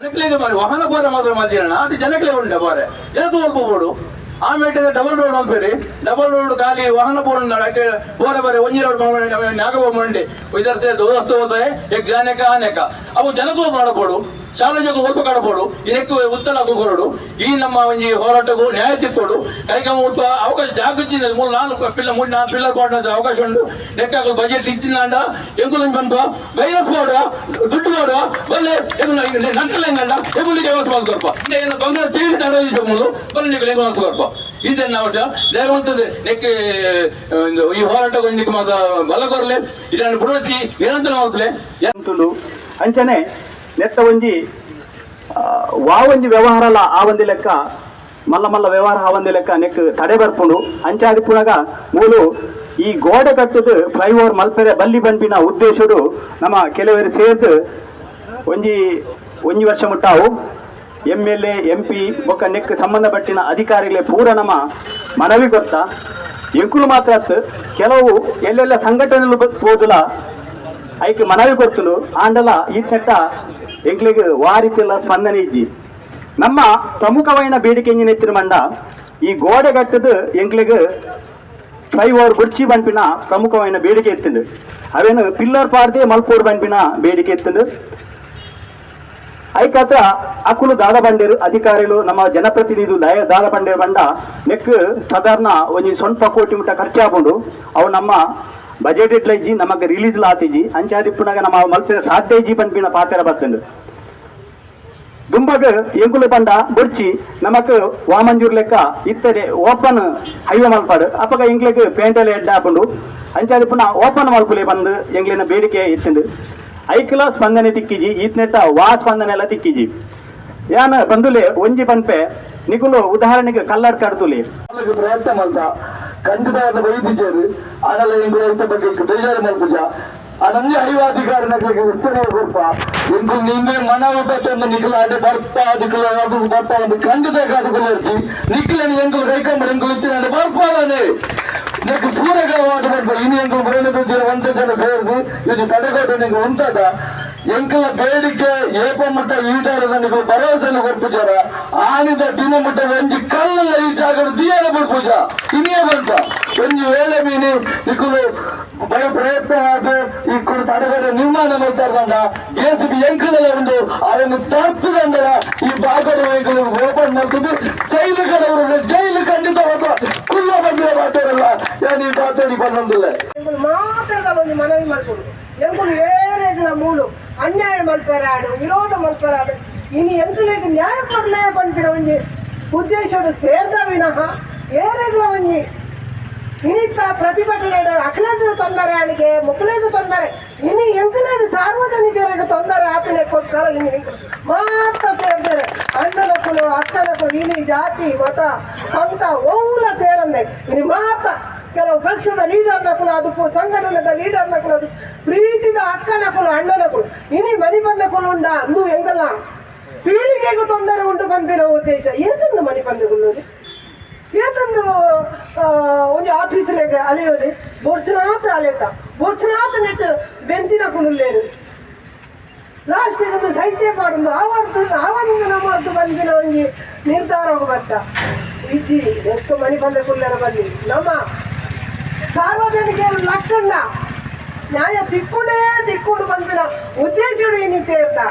ಜನಗಳಿಗೆ ಮಾಡಿ ವಾಹನ ಬೋರೆ ಮಾತ್ರ ಮಧ್ಯಾಹ್ನ ಅದು ಜನಕ್ಕೆ ಉಂಟು ಬಾರೆ ಜನಕ್ಕೆ ಹೋಗ್ಬೋದು ಆಮೇಲೆ ಡಬಲ್ ರೋಡ್ ಅಂತೀರಿ ಡಬಲ್ ರೋಡ್ ಖಾಲಿ ವಾಹನ ಬೋರ್ಡ್ ಬೋರೆ ಬೋರ. ಒಂಜಿ ರೋಡ್ ನಾಗಬ ಮಂಡಿ ಇದರ ಸೇ ದೋಸ್ತ ಹೋದರೆ ಎಕ್ ಜಾನೆಕ ಆನೆಕ ಅವು ಜನಕ್ಕೂ ಮಾಡಬಹುದು ಹೋಗ್ಬೇಕು ಕಾಣಬಹುದು. ಇದಕ್ಕೆ ಉತ್ತರ ಕೊರಡು ಈ ನಮ್ಮ ಒಂಜಿ ಹೋರಾಟಕ್ಕೂ ನ್ಯಾಯ ತಿಕ್ಕೊಡು ಕೈಗ ಹುಟ್ಟುವ ಅವಕಾಶ ಜಾಗೃತಿ ಮೂರು ನಾಲ್ಕು ಪಿಲ್ಲ ಮೂರು ನಾಲ್ಕು ಪಿಲ್ಲರ್ ಕೊಡೋದು ಅವಕಾಶ ಉಂಟು. ಲೆಕ್ಕ ಬಜೆಟ್ ಇತ್ತಿನಾಂಡ ಎಂಗುಲ ಬಂದು ವೈರಸ್ ಬೋರ್ಡ್ ದುಡ್ಡು ಬೋರ್ಡ್ ಬಲ್ಲೆ ನಕ್ಕಲ ಹೆಂಗಂಡ ಎಗುಲಿಗೆ ವ್ಯವಸ್ಥೆ ಮಾಡ್ಕೊಲ್ಪ ಏನು ಬಂಗಾರ ಚೈಲಿ ತಡೋದಿಟ್ಟು ಮೊದಲು ಬಲ್ಲೆ ನೀವು ಲೆಕ್ಕ ಮಾಡ್ಕೊಲ್ಪ ಇದನ್ನ ನಾವು ದೇವಂತದ ನೆಕ್ಕೆ ಈ ಹೋರಾಟ ಗೊಂಡಿಗೆ ಮಾತ ಬಲ ಕೊರಲೆ. ಇದನ್ನು ಬುಡಚಿ ನಿರಂತರ ಎಂತುಂಡು ಅಂಚನೆ ಒಂಜಿ ವ್ಯವಹಾರಲ ಆ ಒಂದಿ ಲೆಕ್ಕ. ಮಲ್ಲ ಮಲ್ಲ ವ್ಯವಹಾರ ಆ ಒಂದಿ ಲೆಕ್ಕ ನೆಕ್ ತಡೆ ಬರ್ಪುಂಡು. ಅಂಚಾದಿ ಪುನಗ ಮೂಲು ಈ ಗೋಡೆ ಕಟ್ಟದು ಫ್ಲೈಓವರ್ ಮಲ್ಪೆರೆ ಬಲ್ಲಿ ಬಂಪಿನ ಉದ್ದೇಶಡು ನಮ್ಮ ಕೆಲವರು ಸೇರ್ದು ಒಂಜಿ ಒಂಜಿ ವರ್ಷ ಮುಟ್ಟಾವು. M L A M P ಬೊಕ್ಕ ನೆಕ್ ಸಂಬಂಧಪಟ್ಟಿನ ಅಧಿಕಾರಿಗಳೇ ಪೂರ ನಮ್ಮ ಮನವಿ ಗೊತ್ತ ಎಂಕುಲು ಮಾತ್ರ ಕೆಲವು ಎಲ್ಲೆಲ್ಲ ಸಂಘಟನೆಗಳು ಹೋದುಲ ಐಕ್ ಮನವಿ ಕೊಡ್ತಲು ಆಂಡಲ ಈ ತೆಟ್ಟ ಎಂಕ್ಲಿಗೆ ವಾರಿತಿಲ್ಲ ಸ್ಪಂದನೆ ಇಜ್ಜಿ. ನಮ್ಮ ಪ್ರಮುಖವಾದ ಬೇಡಿಕೆ ಎಂಜಿನ ಮಂಡ, ಈ ಗೋಡೆ ಕಟ್ಟದು ಫ್ಲೈ ಓವರ್ ಗುಡ್ಚಿ ಬಂಪಿನ ಪ್ರಮುಖವಾದ ಬೇಡಿಕೆ ಎತ್ತಿಂದು ಅವೇನು ಪಿಲ್ಲರ್ ಪಾರ್ದೆ ಮಲ್ಪೂರ್ ಬಂಪಿನ ಬೇಡಿಕೆ ಎತ್ತಿಂದು ಐಕಾತ ಅಕುಲು ದಾದ ಬಂಡೇರು ಅಧಿಕಾರಿಗಳು ನಮ್ಮ ಜನಪ್ರತಿನಿಧಿ ದಾದ ಬಂಡೇರು ಬಂಡ ನೆಕ್ ಸಾಧಾರಣ ಒಂಜಿ ಸೊಂಟ ಕೋಟಿ ಮುಟ್ಟ ಖರ್ಚಾಗೊಂಡು ಅವು ನಮ್ಮ ಬಜೆಟ್ ಇಟ್ಲ ಇಜ್ಜಿ ನಮಗೆ ರಿಲೀಸ್ ಲಾತಿಜಿ ಅಂಚಾದಿ ಪುನಗ ನಮ್ಮ ಮಲ್ಪಿನ ಸಾಧ್ಯ ಇಜ್ಜಿ ಪನ್ಪಿನ ಪಾತ್ರ ಬರ್ತಂದು. ದುಂಬಗ ಎಂಕುಲು ಬಂಡ ಬೊಡ್ಚಿ ನಮಕ್ ವಾಮಂಜೂರ್ ಲೆಕ್ಕ ಇತ್ತದೆ ಓಪನ್ ಹೈವೇ ಮಲ್ಪಾಡು. ಅಪಕ ಎಂಗ್ಲಿಗೆ ಪೇಂಟೆಲ್ಲ ಎಡ್ಡ ಹಾಕೊಂಡು ಅಂಚಾದಿ ಪುನಃ ಓಪನ್ ಮಲ್ಪುಲೆ ಬಂದು ಎಂಗ್ಲಿನ ಬೇಡಿಕೆ ಇತ್ತಂದು. ಐಕಲ ಸ್ಪಂದನೆ ತಿಕ್ಕಿಜಿ ಇತ್ನೆಟ್ಟ ವಾ ಸ್ಪಂದನೆ ಎಲ್ಲ ತಿಕ್ಕಿಜಿ ಯಾನ ಬಂದುಲೆ ಒಂಜಿ ಪನ್ಪೆ ನಿಗುಲು ಉದಾಹರಣೆಗೆ ಕಲ್ಲರ್ ಕಡ್ತುಲಿ. ಖಂಡಿತವಾದ ವೈದ್ಯರು ಆನಲ್ಲ ಬಗ್ಗೆ ಬೇಜಾರು ಮಾಡ್ತಿದ್ದ ಅದನ್ನೇ ಐವಾಧಿಕಾರಗಳಿಗೆ ಉತ್ತರವೇ ಕೊಡ್ಪ ಎಂದು ನಿನ್ನೆ ಮನವ ಪೆಟ್ಟನ್ನು ನಿಖಲಾಡೆ ಬರ್ಪ ಅದಕ್ಕೆ ಬರ್ಪ ಒಂದು ಖಂಡಿತ ಕಾದುಕೊಳ್ಳಿ ನಿಖಲನ್ನು ಎಂಗು ಕೈಕೊಂಬರು ಎಂಗು ಇಚ್ಚಿನ ಬರ್ಪಾನೆ எனக்கு சூரியகாவாட்டு பண்பு இனி எங்க முரணத்தில் வந்த ஜன சேர்ந்து இது தடைகோட்டை நீங்க உண்டாதா எங்களை பேடிக்கை ஏப்ப மட்டும் ஈட்டாரு நீங்கள் பரவசனை கொடுத்துச்சாரா ஆனித தின மட்டும் வெஞ்சி கல் ಜಾಗದ ದಿಯಾರ ಬಿಡ್ಪುಜ ಇನ್ನೇ ಬಂತ ಒಂಜಿ ವೇಳೆ ಮೀನಿ ಇಕ್ಕಲು ಬಯ ಪ್ರಯತ್ನ ಆದರೆ ಇಕ್ಕುಲು ತಡೆಗಡೆ ನಿರ್ಮಾಣ ಮಾಡ್ತಾರಂಡ ಜೆ ಸಿ ಬಿ ಎಂಕಲೆಲ್ಲ ಉಂಡು ಅದನ್ನು ತರ್ತದಂದರ ಈ ಭಾಗದ ಎಂಕಲು ಓಪನ್ ಮಾಡ್ತದೆ ಜೈಲು ಕಡವರು ಜೈಲು ಖಂಡಿತ ಹೋದ ಕುಲ್ಲ ಬಂದಿರೋ ಮಾತಾಡಲ್ಲ ಏನು ಈ ಮಾತಾಡಿ ಬಂದೊಂದಿಲ್ಲ. ಮಾತ್ರ ಒಂದು ಮನವಿ ಮಾಡ್ಕೊಂಡು ಎಂಬುದು ಏರೇಗಳ ಮೂಲು ಅನ್ಯಾಯ ಮಲ್ಪರಾಡು, ವಿರೋಧ ಮಲ್ಪರಾಡು. ಇನ್ನು ಎಂಕುಲಿಗೆ ನ್ಯಾಯ ಕೊಡ್ಲೇ ಬಂದಿರೋ ಒಂಜಿ ಉದ್ದೇಶಡು ಸೇರ್ದ ವಿನಃ ಏರೇಗಳ ಒಂಜಿ ಇನಿತ್ತ ಪ್ರತಿಭಟನೆ ಅಖಿಲೇದ ತೊಂದರೆ ಅವನಿಗೆ ಮುಖಲೇದ ತೊಂದರೆ ಇನ್ನು ಎಂಕಲೇದು ಸಾರ್ವಜನಿಕರಿಗೆ ತೊಂದರೆ ಆತನಕ್ಕೋಸ್ಕರ ಇನ್ನು ಮಾತ್ರ ಸೇರ್ತಾರೆ ಅಣ್ಣನಕ್ಕಳು ಅಕ್ಕನಕ್ಕಳು ಇನಿ ಜಾತಿ ಮತ ಪಂಥ ಒವ್ಲ ಸೇರನ್ನೆ ಇನ್ನು ಮಾತ್ರ ಕೆಲವು ಪಕ್ಷದ ಲೀಡರ್ ನಕಲು ಅದು ಪು- ಸಂಘಟನೆದ ಲೀಡರ್ ನಕಲು ಅದು ಪ್ರೀತಿದ ಅಕ್ಕನಕಲು ಅಣ್ಣನಕಲು ಇನಿ ಮನಿ ಬಂದಕಲು ಉಂಡ ಅಂದು ಎಂಗಲ್ಲ ಪೀಳಿಗೆಗೂ ತೊಂದರೆ ಉಂಟು ಬಂದಿರೋ ಉದ್ದೇಶ. ಏತಂದು ಮನೆ ಬಂದಗಳು ಏತಂದು ಒಂದು ಆಫೀಸ್ಲೆಗೆ ಅಲೆಯೋದು ಬೊರ್ಚನಾಥ ಅಲೆತ. ಬೊರ್ಚನಾಥ ನೆಟ್ಟು ಬೆಂತಿನ ಕುನುಲ್ಲೇರು ಲಾಸ್ಟಿಗೆ ಒಂದು ಸೈತ್ಯ ಪಾಡೊಂದು ಆವರ್ತು ಆವರಿಂದ ನಮ್ಮದು ಬಂದಿನ ಒಂಜಿ ನಿರ್ಧಾರ ಬರ್ತ ಇಜ್ಜಿ, ಎಷ್ಟು ಮನೆ ಬಂದ ಕುಲ್ಲರ ಬನ್ನಿ. ನಮ್ಮ ಸಾರ್ವಜನಿಕರು ಲಕ್ಕಣ್ಣ. ನ್ಯಾಯ ತಿಕ್ಕುಂಡೇ ತಿಕ್ಕೊಂಡು ಬಂದಿನ ಉದ್ದೇಶಗಳು ಇನಿ ಸೇರ್ತಾ